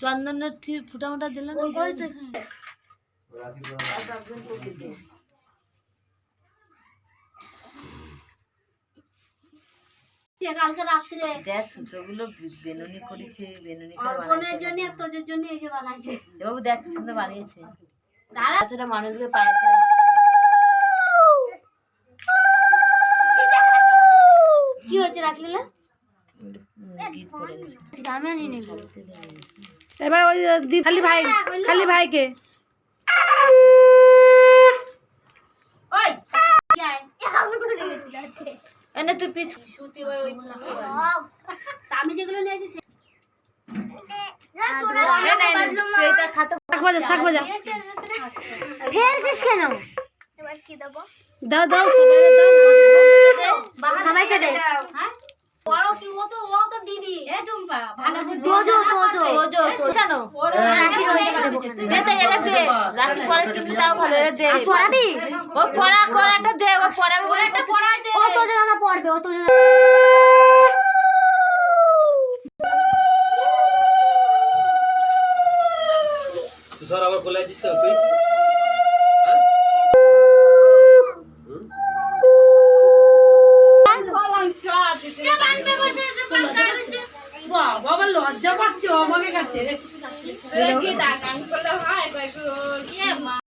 চন্দনের ফুটামোটা দেখ সুতোগুলো করেছে জন্য দেখ সুন্দর বানিয়েছে। মানুষকে কি হয়েছে রাখলিলা এবার ওই দি খালি ভাই খালি ভাইকে। ওই। কি এনে তুই পিছ সুতি ওই ওই আমি যেগুলো নিয়ে আসি সে- এ নে, নে, তুই এটা খাতে শাক ভাজা শাক ভাজা। ফেলছিস কেন? দাও দাও সবাইকে হ্যাঁ? বড় কি? ও তো ও তো দিদি। এ টুম্পা ভালো তো তো তো তোজো। তোর কেন দে তো এরা দে। রাখি পরে কিন্তু তাও ভালো এরা দে। পড়াবি ও পড়া করাটা দে ও পড়া করাটা পড়াই দে। ও তো জানা পড়বে ও তো জানা তুষার আবার বলে আছিস তুই লজ্জা পাচ্ছে? আমাকে কাছে